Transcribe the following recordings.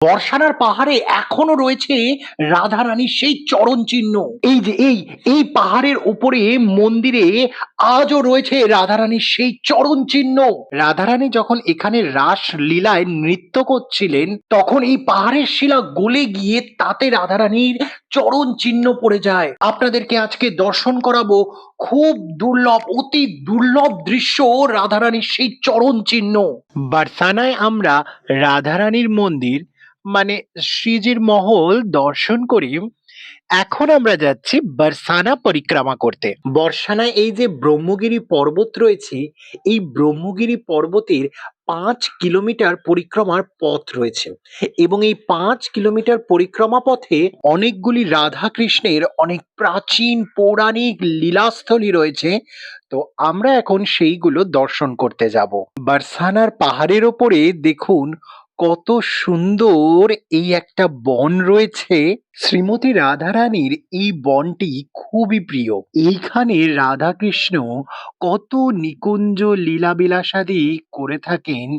বর্ষানার পাহাড়ে এখনও রয়েছে রাধারানীর সেই চরণ চিহ্ন এই যে, এই এই পাহাড়ের উপরে মন্দিরে আজও রয়েছে রাধারানীর সেই চরণ চিহ্ন রাধারানী যখন এখানে রাস লীলায় নৃত্য করছিলেন, তখন এই পাহাড়ের শিলা গলে গিয়ে তাতে রাধারানীর চরণ চিহ্ন পড়ে যায়। আপনাদেরকে আজকে দর্শন করাবো খুব দুর্লভ, অতি দুর্লভ দৃশ্য রাধারানীর সেই চরণ চিহ্ন বারসানায় আমরা রাধারানীর মন্দির মানে শ্রীজির মহল দর্শন করি। এখন আমরা যাচ্ছি বারসানা পরিক্রমা করতে। বর্ষানায় এই যে ব্রহ্মগিরি পর্বত রয়েছে, এই ব্রহ্মগিরি পর্বতের পাঁচ কিলোমিটার পরিক্রমার পথ রয়েছে। এবং এই পাঁচ কিলোমিটার পরিক্রমা পথে অনেকগুলি রাধা কৃষ্ণের অনেক প্রাচীন পৌরাণিক লীলাস্থলী রয়েছে। তো আমরা এখন সেইগুলো দর্শন করতে যাব। বারসানার পাহাড়ের ওপরে দেখুন কত সুন্দর এই একটা বন রয়েছে। শ্রীমতী রাধারানীর এই বনটি খুবই প্রিয়। এইখানে রাধাকৃষ্ণ কত নিকুঞ্জ লীলাবিলাসাদি করে থাকেন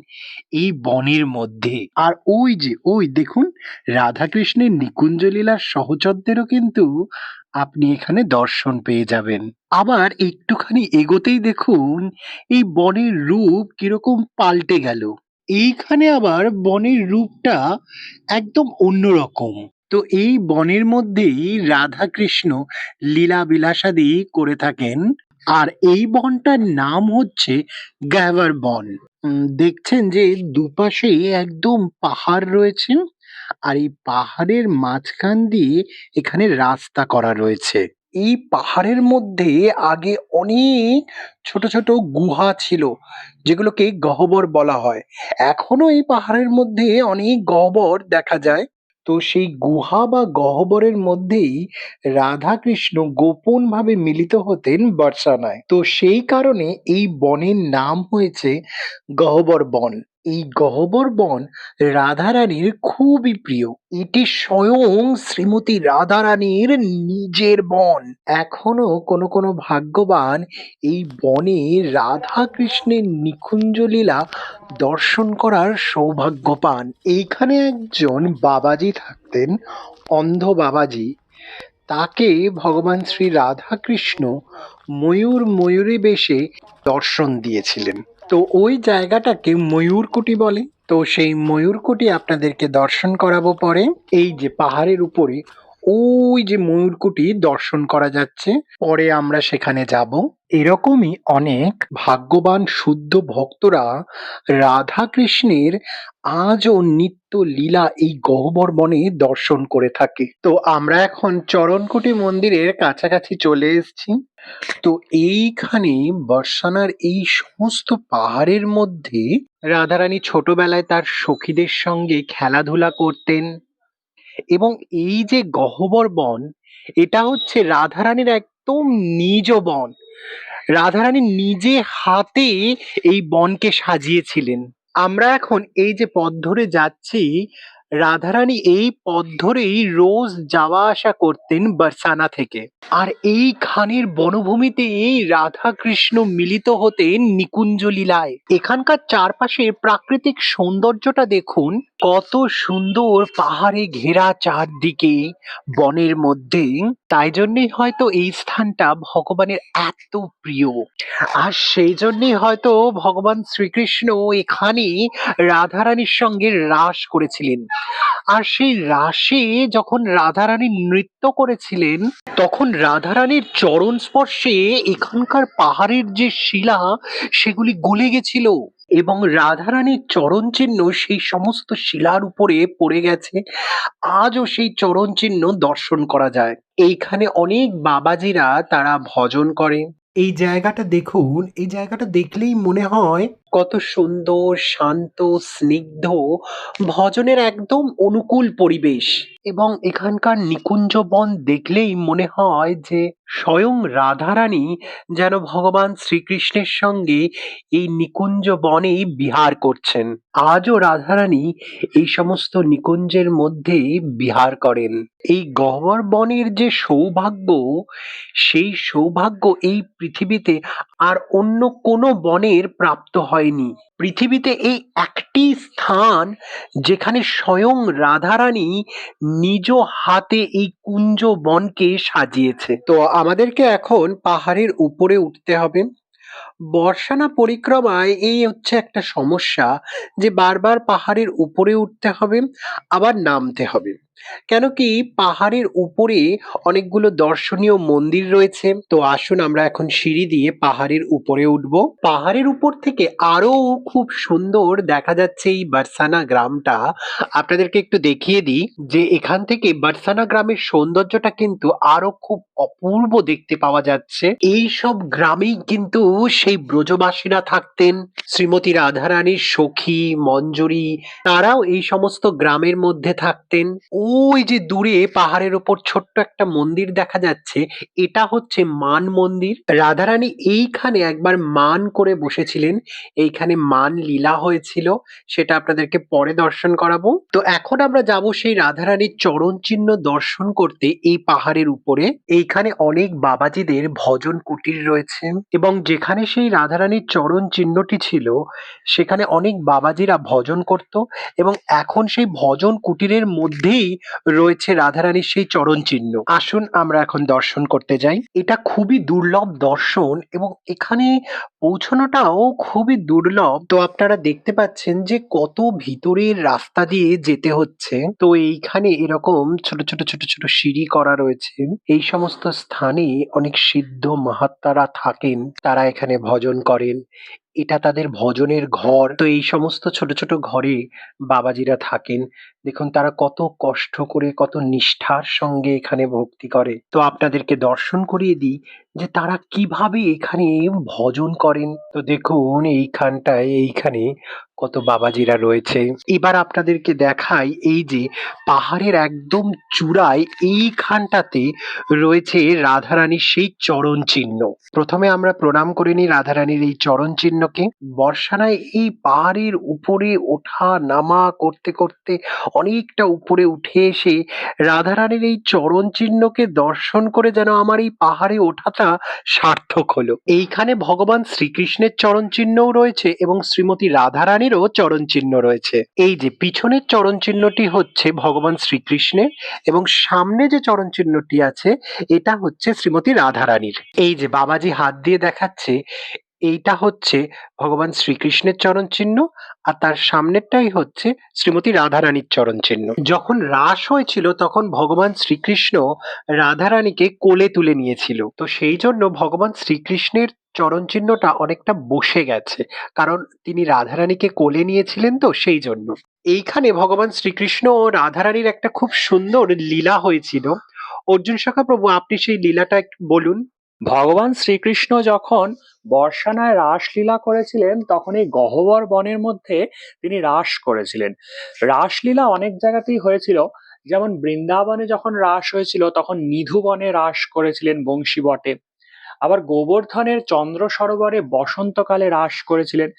এই বনের মধ্যে। আর ওই যে, ওই দেখুন, রাধাকৃষ্ণের নিকুঞ্জ লীলার সহচরদেরও কিন্তু আপনি এখানে দর্শন পেয়ে যাবেন। আবার একটুখানি এগোতেই দেখুন, এই বনের রূপ কীরকম পাল্টে গেল। এইখানে আবার বনের রূপটা একদম অন্যরকম। তো এই বনের মধ্যেই রাধাকৃষ্ণ লীলা বিলাসাদি করে থাকেন। আর এই বনটার নাম হচ্ছে গ্যাভার বন। দেখছেন যে দুপাশে একদম পাহাড় রয়েছে, আর এই পাহাড়ের মাঝখান দিয়ে এখানে রাস্তা করা রয়েছে। এই পাহাড়ের মধ্যে আগে অনেক ছোট ছোট গুহা ছিল, যেগুলোকে গহ্বর বলা হয়। এখনও এই পাহাড়ের মধ্যে অনেক গহ্বর দেখা যায়। তো সেই গুহা বা গহ্বরের মধ্যেই রাধাকৃষ্ণ গোপন ভাবে মিলিত হতেন বর্ষানায়। তো সেই কারণে এই বনের নাম হয়েছে গহ্বর বন। এই গহ্বর বন রাধারানীর খুবই প্রিয়। এটি স্বয়ং শ্রীমতী রাধারানীর নিজের বন। এখনও কোনো কোনো ভাগ্যবান এই বনে রাধা কৃষ্ণের নিকুঞ্জ লীলা দর্শন করার সৌভাগ্য পান। এইখানে একজন বাবাজি থাকতেন, অন্ধ বাবাজি। তাকে ভগবান শ্রী রাধাকৃষ্ণ ময়ূর ময়ূরী বেশে দর্শন দিয়েছিলেন। তো ওই জায়গাটাকে ময়ূরকুটি বলে। তো সেই ময়ূরকুটি আপনাদেরকে দর্শন করাবো পরে। এই যে পাহাড়ের উপরে ওই যে ময়ূরকুটি দর্শন করা যাচ্ছে, পরে আমরা সেখানে যাব। এরকমই অনেক ভাগ্যবান শুদ্ধ ভক্তরা রাধা কৃষ্ণের আজও নিত্য লীলা এই গহ্বর বনে দর্শন করে থাকে। তো আমরা এখন চরণকুটি মন্দিরের কাছাকাছি চলে এসেছি। তো এইখানে বর্ষানার এই সমস্ত পাহাড়ের মধ্যে রাধারানী ছোটবেলায় তার সখীদের সঙ্গে খেলাধুলা করতেন এবং এই যে গহ্বর বন, এটা হচ্ছে রাধারানীর একদম নিজ বন। রাধারানী নিজে হাতে এই বনকে সাজিয়েছিলেন। আমরা এখন এই যে পথ ধরে যাচ্ছি, রাধারানী এই পথ ধরেই রোজ যাওয়া আসা করতেন বারসানা থেকে। আর এই খানের বনভূমিতে রাধা কৃষ্ণ মিলিত হতেন নিকুঞ্জ লীলায় এখানকার চারপাশের প্রাকৃতিক সৌন্দর্যটা দেখুন কত সুন্দর পাহাড়ে ঘেরা চারদিকে বনের মধ্যে। তাই জন্যই হয়তো এই স্থানটা ভগবানের এত প্রিয়। আর সেই জন্যই হয়তো ভগবান শ্রীকৃষ্ণ এখানে রাধারানীর সঙ্গে রাস করেছিলেন। আর সেই রাসে যখন রাধারানী নৃত্য করেছিলেন, তখন রাধারানীর চরণ স্পর্শে এখানকার পাহাড়ের যে শিলা, সেগুলি গলে গেছিল। এবং রাধারানীর চরণ চিহ্ন সেই সমস্ত শিলার উপরে পড়ে গেছে। আজও সেই চরণ চিহ্ন দর্শন করা যায়। এইখানে অনেক বাবাজিরা তারা ভজন করে। এই জায়গাটা দেখুন, এই জায়গাটা দেখলেই মনে হয় কত সুন্দর, শান্ত, স্নিগ্ধ, ভজনের একদম অনুকূল পরিবেশ। এবং এখানকার নিকুঞ্জ বন দেখলেই মনে হয় যে স্বয়ং রাধারানী যেন ভগবান শ্রীকৃষ্ণের সঙ্গে এই নিকুঞ্জ বনেই বিহার করছেন। আজও রাধারানী এই সমস্ত নিকুঞ্জের মধ্যে বিহার করেন। এই গহ্বর বনের যে সৌভাগ্য, সেই সৌভাগ্য এই পৃথিবীতে আর অন্য কোনো বনের প্রাপ্ত হয়নি। পৃথিবীতে এই একটি স্থান যেখানে স্বয়ং রাধারানী নিজ হাতে এই কুঞ্জ বনকে সাজিয়েছে। তো আমাদেরকে এখন পাহাড়ের উপরে উঠতে হবে। বর্ষানা পরিক্রমায় এই হচ্ছে একটা সমস্যা যে বারবার পাহাড়ের উপরে উঠতে হবে, আবার নামতে হবে। কেন কি পাহাড়ের উপরে অনেকগুলো দর্শনীয় মন্দির রয়েছে। তো আসুন আমরা এখন সিঁড়ি দিয়ে পাহাড়ের উপরে উঠব। পাহাড়ের উপর থেকে আরও খুব সুন্দর দেখা যাচ্ছে এই বারসানা গ্রামটা। আপনাদেরকে একটু দেখিয়ে দিই যে এখান থেকে বারসানা গ্রামের সৌন্দর্যটা কিন্তু আরও খুব অপূর্ব দেখতে পাওয়া যাচ্ছে। এই সব গ্রামেই কিন্তু সেই ব্রজবাসীরা থাকতেন। শ্রীমতী রাধারানীর সখী, মঞ্জুরি, তারাও এই সমস্ত গ্রামের মধ্যে থাকতেন। ওই যে দূরে পাহাড়ের ওপর ছোট্ট একটা মন্দির দেখা যাচ্ছে, এটা হচ্ছে মান মন্দির। রাধারানী এইখানে একবার মান করে বসেছিলেন। এইখানে মান লীলা হয়েছিল, সেটা আপনাদেরকে পরে দর্শন করাবো। তো এখন আমরা যাব সেই রাধারানীর চরণ চিহ্ন দর্শন করতে এই পাহাড়ের উপরে। এইখানে অনেক বাবাজিদের ভজন কুটির রয়েছে এবং যেখানে সেই রাধারানীর চরণ চিহ্নটি ছিল, সেখানে অনেক বাবাজিরা ভজন করত এবং এখন সেই ভজন কুটিরের মধ্যেই রয়েছে রাধারানীর সেই চরণ চিহ্ন আসুন আমরা এখন দর্শন করতে যাই। এটা খুবই দুর্লভ দর্শন এবং এখানে পৌঁছানোটাও খুবই দুর্লভ। তো আপনারা দেখতে পাচ্ছেন যে কত ভিতরের রাস্তা দিয়ে যেতে হচ্ছে। তো এইখানে এরকম ছোট ছোট ছোট ছোট সিঁড়ি করা রয়েছে। এই সমস্ত স্থানে অনেক সিদ্ধ মাহাত্মারা থাকেন, তারা এখানে ভজন করেন। এটা তাদের ভজনের ঘর। তো এই সমস্ত ছোট ছোট ঘরে বাবাজিরা থাকেন। দেখুন, তারা কত কষ্ট করে, কত নিষ্ঠার সঙ্গে এখানে ভক্তি করে। তো আপনাদেরকে দর্শন করিয়ে দিই যে তারা কীভাবে এখানে ভজন করেন। তো দেখুন, এইখানটায়, এইখানে কত বাবাজিরা রয়েছে। এবার আপনাদেরকে দেখাই এই যে পাহাড়ের একদম চূড়ায় এইখানটাতে রয়েছে রাধারানীর সেই চরণ চিহ্ন। প্রথমে আমরা প্রণাম করে নিই রাধারানীর এই চরণ চিহ্নকে। বর্ষানায় এই পাহাড়ের উপরে ওঠা নামা করতে করতে অনেকটা উপরে উঠে এসে রাধারানীর এই চরণ চিহ্নকে দর্শন করে যেন আমার এই পাহাড়ে ওঠাটা সার্থক হলো। এইখানে ভগবান শ্রীকৃষ্ণের চরণ চিহ্নও রয়েছে এবং শ্রীমতী রাধারানীরও চরণ চিহ্ন রয়েছে। এই যে পিছনের চরণ চিহ্নটি হচ্ছে ভগবান শ্রীকৃষ্ণের এবং সামনে যে চরণ চিহ্নটি আছে, এটা হচ্ছে শ্রীমতী রাধারানীর। এই যে বাবাজি হাত দিয়ে দেখাচ্ছে এইটা হচ্ছে ভগবান শ্রীকৃষ্ণের চরণ চিহ্ন আর তার সামনেরটাই হচ্ছে শ্রীমতী রাধারানীর চরণ চিহ্ন যখন রাস হয়েছিল তখন ভগবান শ্রীকৃষ্ণ রাধারানীকে কোলে তুলে নিয়েছিল। তো সেই জন্য ভগবান শ্রীকৃষ্ণের চরণ চিহ্নটা অনেকটা বসে গেছে। কারণ তিনি রাধারানীকে কোলে নিয়েছিলেন তো সেই জন্য। এইখানে ভগবান শ্রীকৃষ্ণ ও রাধারানীর একটা খুব সুন্দর লীলা হয়েছিল। অর্জুন শাখা প্রভু আপনি সেই লীলাটা বলুন। ভগবান শ্রীকৃষ্ণ যখন বর্ষানায় রাসলীলা করেছিলেন, তখন এই গহ্বর বনের মধ্যে তিনি রাস করেছিলেন। রাসলীলা অনেক জায়গাতেই হয়েছিল। যেমন বৃন্দাবনে যখন রাস হয়েছিল, তখন নিধু বনে রাস করেছিলেন বংশী বটে আবার গোবর্ধনের চন্দ্র সরোবরে বসন্তকালে রাস করেছিলেন।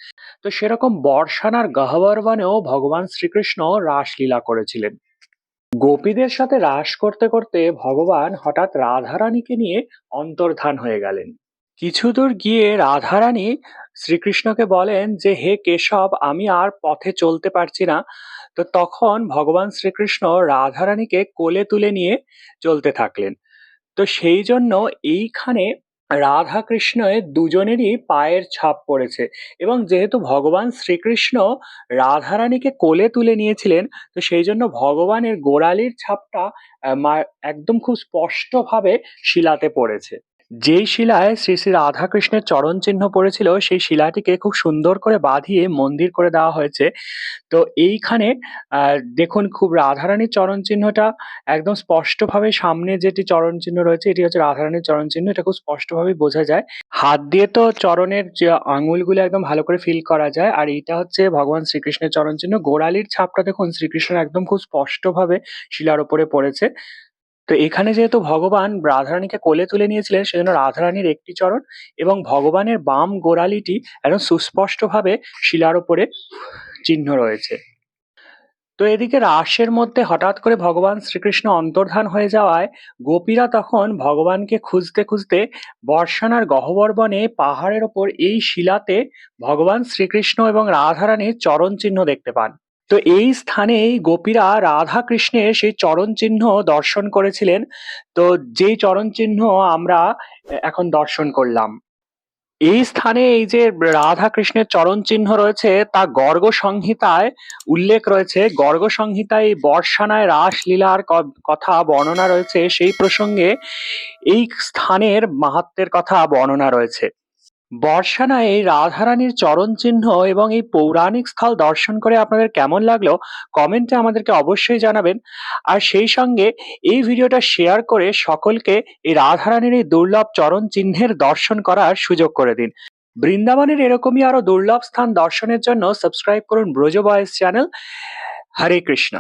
তো সেরকম বর্ষানার গহ্বর বনেও ভগবান শ্রীকৃষ্ণ রাসলীলা করেছিলেন। গোপীদের সাথে রাস করতে করতে ভগবান হঠাৎ রাধারানীকে নিয়ে অন্তর্ধান হয়ে গেলেন। কিছু দূর গিয়ে রাধারানী শ্রীকৃষ্ণকে বলেন যে, হে কেশব, আমি আর পথে চলতে পারছি না। তো তখন ভগবান শ্রীকৃষ্ণ রাধারানীকে কোলে তুলে নিয়ে চলতে থাকলেন। তো সেই জন্য এইখানে রাধা কৃষ্ণের দুজনেরই পায়ের ছাপ পড়েছে এবং যেহেতু ভগবান শ্রীকৃষ্ণ রাধারানীকে কোলে তুলে নিয়েছিলেন, তো সেই জন্য ভগবানের গোড়ালির ছাপটা একদম খুব স্পষ্টভাবে শিলাতে পড়েছে। যেই শিলায় শ্রী শ্রী রাধাকৃষ্ণের চরণ চিহ্ন পড়েছিল, সেই শিলাটিকে খুব সুন্দর করে বাঁধিয়ে মন্দির করে দেওয়া হয়েছে। তো এইখানে দেখুন খুব রাধারানীর চরণ চিহ্নটা একদম স্পষ্টভাবে সামনে যেটি চরণ চিহ্ন রয়েছে, এটি হচ্ছে রাধারানীর চরণ চিহ্ন, এটা খুব স্পষ্টভাবে বোঝা যায়। হাত দিয়ে তো চরণের যে আঙুলগুলো একদম ভালো করে ফিল করা যায়, আর এটা হচ্ছে ভগবান শ্রীকৃষ্ণের চরণ চিহ্ন। গোড়ালির ছাপটা দেখুন শ্রীকৃষ্ণ একদম খুব স্পষ্টভাবে শিলার উপরে পড়েছে। তো এখানে যেহেতু ভগবান রাধারানীকে কোলে তুলে নিয়েছিলেন, সেজন্য রাধারানীর একটি চরণ এবং ভগবানের বাম গোড়ালিটি একদম সুস্পষ্টভাবে শিলার উপরে চিহ্ন রয়েছে। তো এদিকে রাসের মধ্যে হঠাৎ করে ভগবান শ্রীকৃষ্ণ অন্তর্ধান হয়ে যাওয়ায় গোপীরা তখন ভগবানকে খুঁজতে খুঁজতে বর্ষানার গহ্বর বনে পাহাড়ের ওপর এই শিলাতে ভগবান শ্রীকৃষ্ণ এবং রাধারানীর চরণ চিহ্ন দেখতে পান। তো এই স্থানেই গোপীরা রাধা কৃষ্ণের সেই চরণ চিহ্ন দর্শন করেছিলেন। তো যেই চরণ চিহ্ন আমরা এখন দর্শন করলাম, এই স্থানে এই যে রাধা কৃষ্ণের চরণ চিহ্ন রয়েছে, তা গর্গ সংহিতায় উল্লেখ রয়েছে। গর্গ সংহিতায় এই বর্ষানায় রাসলীলার কথা বর্ণনা রয়েছে। সেই প্রসঙ্গে এই স্থানের মাহাত্মের কথা বর্ণনা রয়েছে। বর্ষানায় এই রাধারানীর চরণ চিহ্ন এবং এই পৌরাণিক স্থল দর্শন করে আপনাদের কেমন লাগল, কমেন্টে আমাদেরকে অবশ্যই জানাবেন। আর সেই সঙ্গে এই ভিডিওটা শেয়ার করে সকলকে এই রাধারানীর এই দুর্লভ চরণ চিহ্নের দর্শন করার সুযোগ করে দিন। বৃন্দাবনের এরকমই আরও দুর্লভ স্থান দর্শনের জন্য সাবস্ক্রাইব করুন ব্রজ বয়েস চ্যানেল। হরে কৃষ্ণ।